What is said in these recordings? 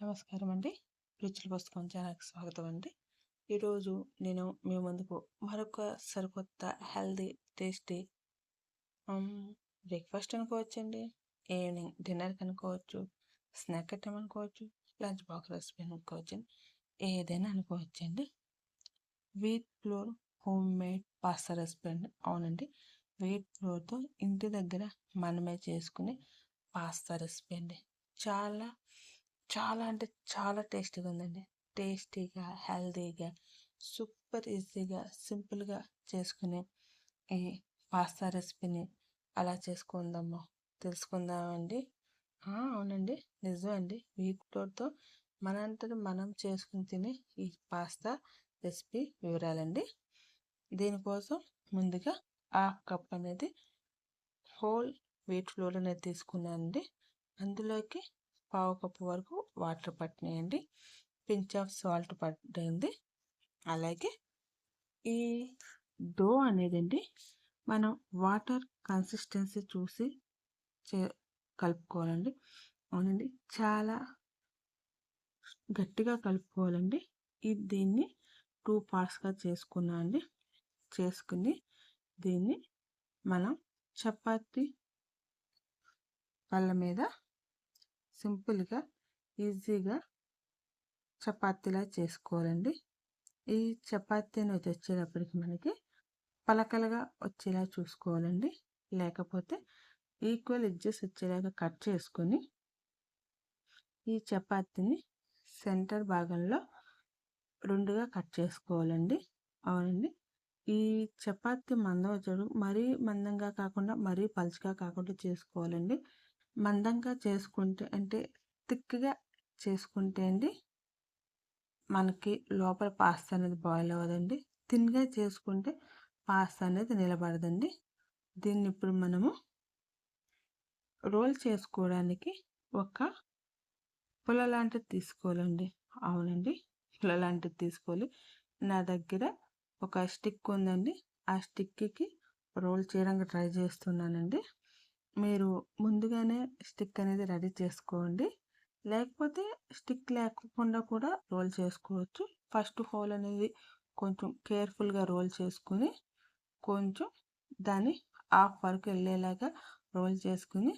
నమస్కారం అండి. రుచుల పుస్తకం ఛానల్కి స్వాగతం అండి. ఈరోజు నేను మీ ముందుకు మరొక సరికొత్త హెల్దీ టేస్టీ బ్రేక్ఫాస్ట్ అనుకోవచ్చండి. ఈవినింగ్ డిన్నర్కి అనుకోవచ్చు స్నాక్ ఐటమ్ అనుకోవచ్చు లంచ్ బాక్స్ రెసిపీ అనుకోవచ్చు ఏదైనా అనుకోవచ్చండి. Wheat flour homemade pasta recipe అండి. అవునండి. వీట్ ఫ్లోర్తో ఇంటి దగ్గర మనమే చేసుకునే పాస్తా రెసిపీ అండి. చాలా చాలా అంటే చాలా టేస్టీగా ఉందండి. టేస్టీగా హెల్తీగా సూపర్ ఈజీగా సింపుల్గా చేసుకునే ఈ పాస్తా రెసిపీని అలా చేసుకుందామా? తెలుసుకుందామండి? అవునండి. నిజం అండి. వీటితో మనంతటి మనం చేసుకుని తినే ఈ పాస్తా రెసిపీ వివరాలండి. దీనికోసం ముందుగా హాఫ్ కప్ అనేది హోల్ వీట్ ఫ్లోర్ అనేది తీసుకున్నానండి. అందులోకి పావు కప్పు వరకు వాటర్ పట్టినాయండి. పించ్ ఆఫ్ సాల్ట్ పట్టింది అలాగే ఈ డో అనేదండి మనం వాటర్ కన్సిస్టెన్సీ చూసి చే కలుపుకోవాలండి. అవునండి. చాలా గట్టిగా కలుపుకోవాలండి. ఇది దీన్ని టూ పార్ట్స్గా చేసుకున్నా అండి. చేసుకుని దీన్ని మనం చపాతి పళ్ళ మీద సింపుల్గా ఈజీగా చపాతీలా చేసుకోవాలండి. ఈ చపాతీ అనేది వచ్చేటప్పటికి మనకి పలకలుగా వచ్చేలా చూసుకోవాలండి. లేకపోతే ఈక్వల్ ఎడ్జెస్ వచ్చేలాగా కట్ చేసుకొని ఈ చపాతీని సెంటర్ భాగంలో రెండుగా కట్ చేసుకోవాలండి. అవునండి. ఈ చపాతీ మందం వచ్చేటప్పుడు మరీ మందంగా కాకుండా మరీ పలుచగా కాకుండా చేసుకోవాలండి. మందంగా చేసుకుంటే అంటే థిక్గా చేసుకుంటే అండి మనకి లోపల పాస్తా అనేది బాయిల్ అవ్వదండి. థిన్గా చేసుకుంటే పాస్తా అనేది నిలబడదండి. దీన్ని ఇప్పుడు మనము రోల్ చేసుకోవడానికి ఒక పుల లాంటిది తీసుకోవాలండి. అవునండి. పుల లాంటిది తీసుకోవాలి. నా దగ్గర ఒక స్టిక్ ఉందండి. ఆ స్టిక్కి రోల్ చేయడానికి ట్రై చేస్తున్నానండి. మీరు ముందుగానే స్టిక్ అనేది రెడీ చేసుకోండి. లేకపోతే స్టిక్ లేకుండా కూడా రోల్ చేసుకోవచ్చు. ఫస్ట్ హోల్ అనేది కొంచెం కేర్ఫుల్గా రోల్ చేసుకుని కొంచెం దాన్ని హాఫ్ వరకు వెళ్ళేలాగా రోల్ చేసుకుని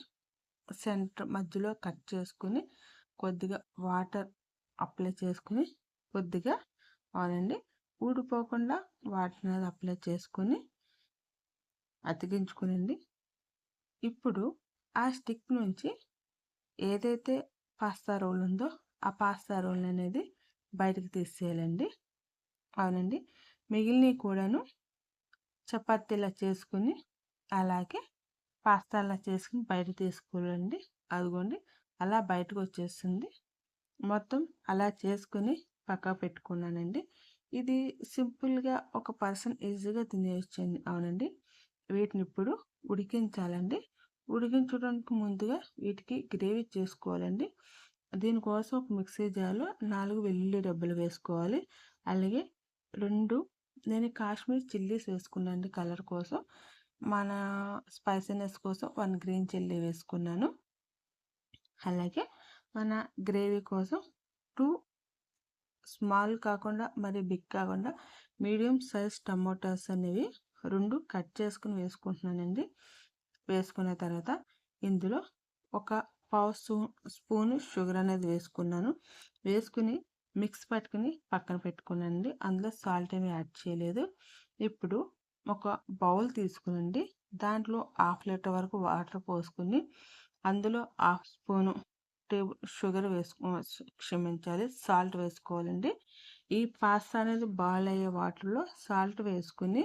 సెంటర్ మధ్యలో కట్ చేసుకుని కొద్దిగా వాటర్ అప్లై చేసుకుని కొద్దిగా అవునండి. ఊడిపోకుండా వాటర్ అనేది అప్లై చేసుకొని అతికించుకునండి. ఇప్పుడు ఆ స్టిక్ నుంచి ఏదైతే పాస్తా రోల్ ఉందో ఆ పాస్తా రోల్ అనేది బయటకు తీసేయాలండి. అవునండి. మిగిలినవి కూడాను చపాతీలా చేసుకుని అలాగే పాస్తాలా చేసుకుని బయట తీసుకోవాలండి. అదిగోండి. అలా బయటకు వచ్చేస్తుంది. మొత్తం అలా చేసుకుని పక్క పెట్టుకున్నానండి. ఇది సింపుల్గా ఒక పర్సన్ ఈజీగా తినేయచ్చండి. అవునండి. వీటిని ఇప్పుడు ఉడికించాలండి. ఉడికించడానికి ముందుగా వీటికి గ్రేవీ చేసుకోవాలండి. దీనికోసం ఒక మిక్సీ జార్లో నాలుగు వెల్లుల్లి డబ్బులు వేసుకోవాలి. అలాగే రెండు నేను కాశ్మీర్ చిల్లీస్ వేసుకున్నాను కలర్ కోసం. మన స్పైసీనెస్ కోసం వన్ గ్రీన్ చిల్లీ వేసుకున్నాను. అలాగే మన గ్రేవీ కోసం టూ స్మాల్ కాకుండా మరి బిగ్ కాకుండా మీడియం సైజ్ టమోటాస్ అనేవి రెండు కట్ చేసుకుని వేసుకుంటున్నానండి. వేసుకున్న తర్వాత ఇందులో ఒక పావు స్పూన్ స్పూన్ షుగర్ అనేది వేసుకున్నాను. వేసుకుని మిక్స్ పట్టుకుని పక్కన పెట్టుకున్నానండి అందులో సాల్ట్ ఏమి యాడ్ చేయలేదు. ఇప్పుడు ఒక బౌల్ తీసుకునండి. దాంట్లో హాఫ్ లీటర్ వరకు వాటర్ పోసుకుని అందులో హాఫ్ స్పూను టేబుల్ షుగర్ వేసుకో క్షమించాలి సాల్ట్ వేసుకోవాలండి. ఈ పాస్తా అనేది బాయిల్ అయ్యే వాటర్లో సాల్ట్ వేసుకుని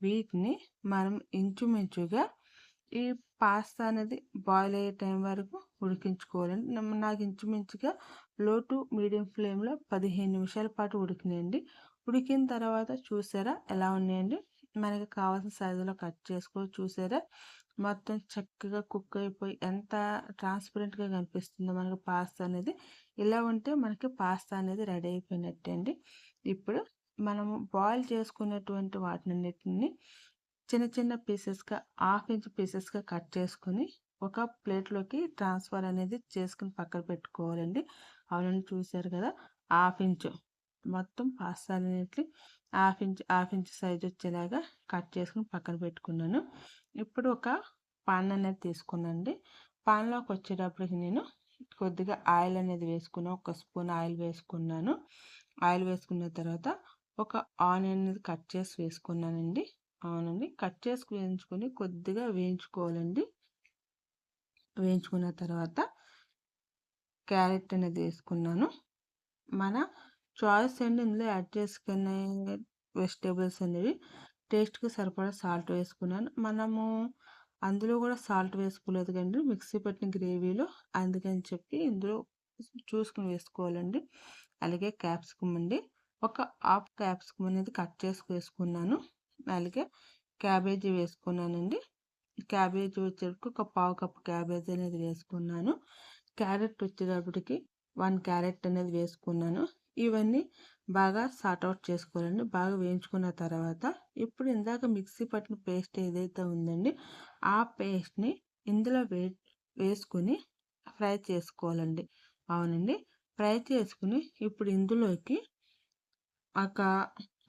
వీటిని మనం ఇంచుమించుగా ఈ పాస్తా అనేది బాయిల్ అయ్యే టైం వరకు ఉడికించుకోవాలండి. నాకు ఇంచుమించుగా లో టు మీడియం ఫ్లేమ్లో పదిహేను నిమిషాల పాటు ఉడికినాయండి. ఉడికిన తర్వాత చూసారా ఎలా ఉన్నాయండి? మనకి కావాల్సిన సైజులో కట్ చేసుకో చూసారా? మొత్తం చక్కగా కుక్ అయిపోయి ఎంత ట్రాన్స్పరెంట్గా కనిపిస్తుందో మనకి పాస్తా అనేది. ఇలా ఉంటే మనకి పాస్తా అనేది రెడీ అయిపోయినట్టే అండి ఇప్పుడు మనము బాయిల్ చేసుకున్నటువంటి వాటినన్నిటిని చిన్న చిన్న పీసెస్గా హాఫ్ ఇంచ్ పీసెస్గా కట్ చేసుకొని ఒక ప్లేట్లోకి ట్రాన్స్ఫర్ అనేది చేసుకుని పక్కన పెట్టుకోవాలండి. అవునండి చూశారు కదా? హాఫ్ ఇంచు మొత్తం పాస్తాలన్నిటి half inch half inch size వచ్చేలాగా కట్ చేసుకుని పక్కన పెట్టుకున్నాను. ఇప్పుడు ఒక పాన్ అనేది తీసుకున్నానండి. పాన్లోకి వచ్చేటప్పటికి నేను కొద్దిగా ఆయిల్ అనేది వేసుకున్నాను ఒక స్పూన్ ఆయిల్ వేసుకున్నాను. ఆయిల్ వేసుకున్న తర్వాత ఒక ఆనియన్ అనేది కట్ చేసి వేసుకున్నానండి. అవునండి. కట్ చేసుకు వేయించుకొని కొద్దిగా వేయించుకోవాలండి. వేయించుకున్న తర్వాత క్యారెట్ అనేది వేసుకున్నాను. మన చాయిస్ అండి ఇందులో యాడ్ చేసుకునే వెజిటేబుల్స్ అనేవి టేస్ట్కి సరిపడా సాల్ట్ వేసుకున్నాను. మనము అందులో కూడా సాల్ట్ వేసుకోలేదు కండి మిక్సీ పెట్టిన గ్రేవీలో అందుకని చెప్పి ఇందులో చూసుకుని వేసుకోవాలండి. అలాగే క్యాప్సికమ్ అండి. ఒక హాఫ్ క్యాప్సికమ్ అనేది కట్ చేసి వేసుకున్నాను. అలాగే క్యాబేజీ వేసుకున్నానండి. క్యాబేజీ వచ్చేటప్పుడు ఒక పావు కప్పు క్యాబేజీ అనేది వేసుకున్నాను. క్యారెట్ వచ్చేటప్పటికి వన్ క్యారెట్ అనేది వేసుకున్నాను. ఇవన్నీ బాగా సార్ట్అవుట్ చేసుకోవాలండి. బాగా వేయించుకున్న తర్వాత ఇప్పుడు ఇందాక మిక్సీ పట్టిన పేస్ట్ ఏదైతే ఉందండి ఆ పేస్ట్ని ఇందులో వే వేసుకుని ఫ్రై చేసుకోవాలండి. అవునండి. ఫ్రై చేసుకుని ఇప్పుడు ఇందులోకి ఒక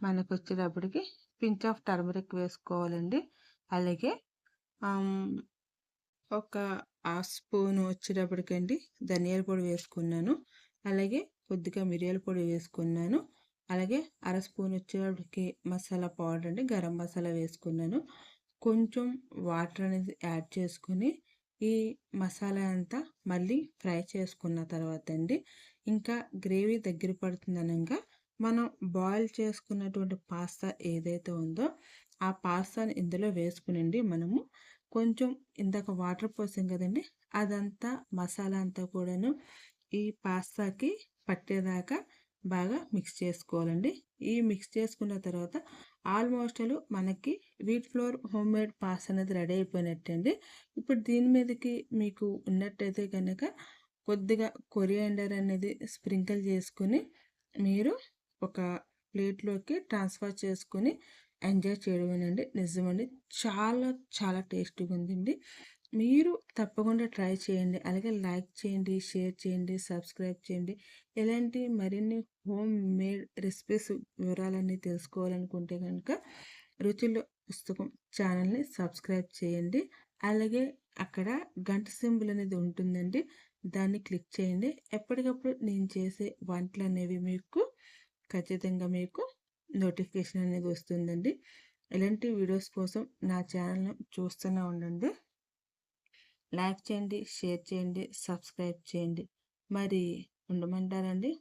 మనకు వచ్చేటప్పటికి పించ్ ఆఫ్ టర్మరిక్ వేసుకోవాలండి. అలాగే ఒక హాఫ్ స్పూన్ వచ్చేటప్పటికండి ధనియాల పొడి వేసుకున్నాను. అలాగే కొద్దిగా మిరియాల పొడి వేసుకున్నాను. అలాగే అర స్పూన్ వచ్చేటప్పటికి మసాలా పౌడర్ అండి గరం మసాలా వేసుకున్నాను. కొంచెం వాటర్ అనేది యాడ్ చేసుకుని ఈ మసాలా అంతా మళ్ళీ ఫ్రై చేసుకున్న తర్వాత అండి ఇంకా గ్రేవీ దగ్గర పడుతుందనగా మనం బాయిల్ చేసుకున్నటువంటి పాస్తా ఏదైతే ఉందో ఆ పాస్తాని ఇందులో వేసుకునండి మనము. కొంచెం ఇందాక వాటర్ పోసాం కదండి అదంతా మసాలా అంతా కూడాను ఈ పాస్తాకి పట్టేదాకా బాగా మిక్స్ చేసుకోవాలండి. ఈ మిక్స్ చేసుకున్న తర్వాత ఆల్మోస్ట్ మనకి wheat flour homemade pasta అనేది రెడీ అయిపోయినట్టండి ఇప్పుడు దీని మీదకి మీకు ఉన్నట్టయితే కనుక కొద్దిగా కొరియాండర్ అనేది స్ప్రింకిల్ చేసుకుని మీరు ఒక ప్లేట్లోకి ట్రాన్స్ఫర్ చేసుకొని ఎంజాయ్ చేయడమేనండి. నిజమండి. చాలా చాలా టేస్టీగా ఉందండి మీరు తప్పకుండా ట్రై చేయండి. అలాగే లైక్ చేయండి షేర్ చేయండి సబ్స్క్రైబ్ చేయండి. ఇలాంటి మరిన్ని హోమ్ మేడ్ రెసిపీస్ వివరాలన్నీ తెలుసుకోవాలనుకుంటే కనుక రుచుల పుస్తకం ఛానల్ని సబ్స్క్రైబ్ చేయండి. అలాగే అక్కడ గంట సింబుల్ అనేది ఉంటుందండి. దాన్ని క్లిక్ చేయండి. ఎప్పటికప్పుడు నేను చేసే వంటలు అనేవి మీకు ఖచ్చితంగా మీకు నోటిఫికేషన్ అనేది వస్తుందండి. ఇలాంటి వీడియోస్ కోసం నా ఛానల్ను చూస్తూనే ఉండండి. లైక్ చేయండి షేర్ చేయండి సబ్స్క్రైబ్ చేయండి. మరి ఉండమంటారండి?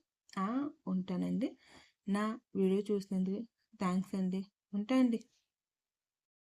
ఉంటానండి. నా వీడియో చూసినందుకు థ్యాంక్స్ అండి. ఉంటాయండి